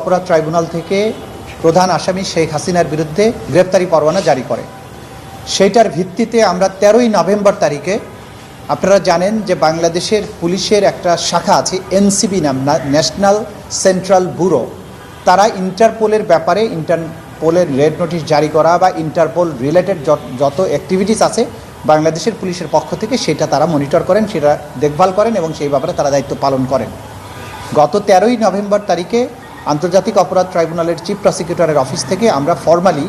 অপরাধ ট্রাইব্যুনাল থেকে প্রধান আসামি শেখ হাসিনার বিরুদ্ধে গ্রেপ্তারি পরোয়ানা জারি করে। সেইটার ভিত্তিতে আমরা তেরোই নভেম্বর তারিখে, আপনারা জানেন যে বাংলাদেশের পুলিশের একটা শাখা আছে, এনসিবি নাম ন্যাশনাল সেন্ট্রাল ব্যুরো। তারা ইন্টারপোলের ব্যাপারে, ইন্টারপোলের রেড নোটিশ জারি করা বা ইন্টারপোল রিলেটেড যত অ্যাক্টিভিটিস আছে বাংলাদেশের পুলিশের পক্ষ থেকে, সেটা তারা মনিটর করেন, সেটা দেখভাল করেন এবং সেই ব্যাপারে তারা দায়িত্ব পালন করেন। গত তেরোই নভেম্বর তারিখে আন্তর্জাতিক অপরাধ ট্রাইব্যুনালের চিফ প্রসিকিউটরের অফিস থেকে আমরা ফর্মালি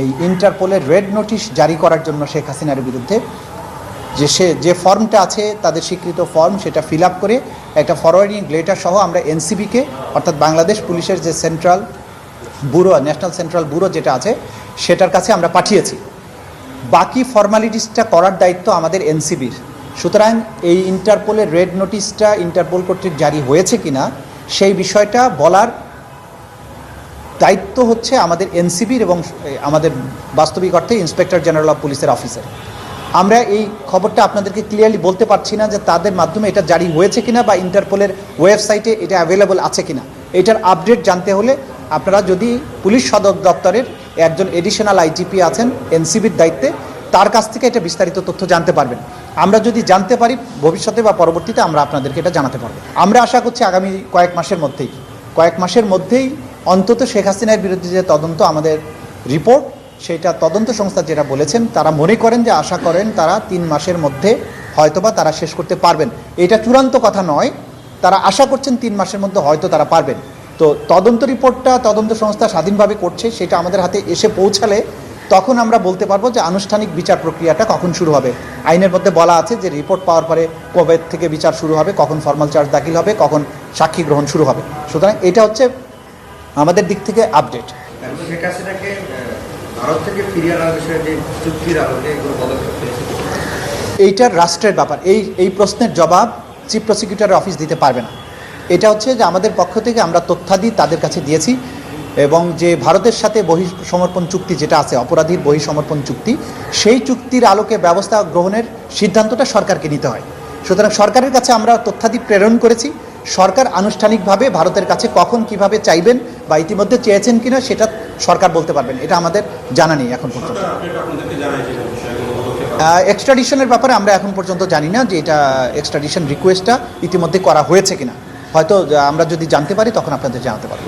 এই ইন্টারপোলের রেড নোটিশ জারি করার জন্য শেখ হাসিনার বিরুদ্ধে যে সে, যে ফর্মটা আছে, তাদের স্বীকৃত ফর্ম সেটা ফিল আপ করে একটা ফরওয়ার্ডিং লেটার সহ আমরা এনসিবিকে অর্থাৎ বাংলাদেশ পুলিশের যে central bureau national central bureau যেটা আছে, সেটার কাছে আমরা পাঠিয়েছি। বাকি ফর্মালিটিসটা করার দায়িত্ব আমাদের এনসিবির সুতরাং এই ইন্টারপোলের রেড নোটিশটা ইন্টারপোল কর্তৃক জারি হয়েছে কিনা, সেই বিষয়টা বলার দায়িত্ব হচ্ছে আমাদের এনসিবির এবং আমাদের বাস্তবিক অর্থে ইন্সপেক্টর জেনারেল অফ পুলিশের অফিসার। আমরা এই খবরটা আপনাদেরকে ক্লিয়ারলি বলতে পারছি না যে তাদের মাধ্যমে এটা জারি হয়েছে কিনা বা ইন্টারপোলের ওয়েবসাইটে এটা অ্যাভেলেবল আছে কিনা। এটার আপডেট জানতে হলে আপনারা যদি পুলিশ সদর দপ্তরের একজন এডিশনাল আইজিপি আছেন, এনসিবির দায়িত্বে, তার কাছ থেকে এটা বিস্তারিত তথ্য জানতে পারবেন। আমরা যদি জানতে পারি, ভবিষ্যতে বা পরবর্তীতে আমরা আপনাদেরকে এটা জানাতে পারব। আমরা আশা করছি আগামী কয়েক মাসের মধ্যেই, কয়েক মাসের মধ্যেই অন্তত শেখ হাসিনার বিরুদ্ধে যে তদন্ত আমাদের রিপোর্ট, সেটা তদন্ত সংস্থা যেটা বলেছেন, তারা মনে করেন যে আশা করেন তারা তিন মাসের মধ্যে হয়তোবা তারা শেষ করতে পারবেন। এটা চূড়ান্ত কথা নয়, তারা আশা করছেন তিন মাসের মধ্যে হয়তো তারা পারবেন। তো তদন্ত রিপোর্টটা তদন্ত সংস্থা স্বাধীনভাবে করছে, সেটা আমাদের হাতে এসে পৌঁছালে তখন আমরা বলতে পারব যে আনুষ্ঠানিক বিচার প্রক্রিয়াটা কখন শুরু হবে। আইনের মধ্যে বলা আছে যে রিপোর্ট পাওয়ার পরে কবে থেকে বিচার শুরু হবে, কখন ফর্মাল চার্জ দাখিল হবে, কখন সাক্ষী গ্রহণ শুরু হবে। সুতরাং এটা হচ্ছে আমাদের দিক থেকে আপডেট এখন শেখ হাসিনাকে ভারত থেকে ফিরিয়ে আনার বিষয়ে যে চুক্তির আলোকে এগুলো পদক্ষেপ এইটার রাষ্ট্রের ব্যাপার। এই এই প্রশ্নের জবাব চিফ প্রসিকিউটরের অফিস দিতে পারবে না। এটা হচ্ছে যে আমাদের পক্ষ থেকে আমরা তথ্যাদি তাদের কাছে দিয়েছি এবং যে ভারতের সাথে বহি সমর্পণ চুক্তি যেটা আছে অপরাধীর বহি সমর্পণ চুক্তি সেই চুক্তির আলোকে ব্যবস্থা গ্রহণের সিদ্ধান্তটা সরকারকে নিতে হয়। সুতরাং সরকারের কাছে আমরা তথ্যাদি প্রেরণ করেছি। সরকার আনুষ্ঠানিকভাবে ভারতের কাছে কখন কীভাবে চাইবেন বা ইতিমধ্যে চেয়েছেন কিনা সেটা সরকার বলতে পারবেন। এটা আমাদের জানা নেই এখন পর্যন্ত। এক্সট্রাডিশনের ব্যাপারে আমরা এখন পর্যন্ত জানি না যে এটা এক্সট্রাডিশন রিকোয়েস্টটা ইতিমধ্যে করা হয়েছে কিনা। হয়তো আমরা যদি জানতে পারি তখন আপনাদের জানাতে পারব।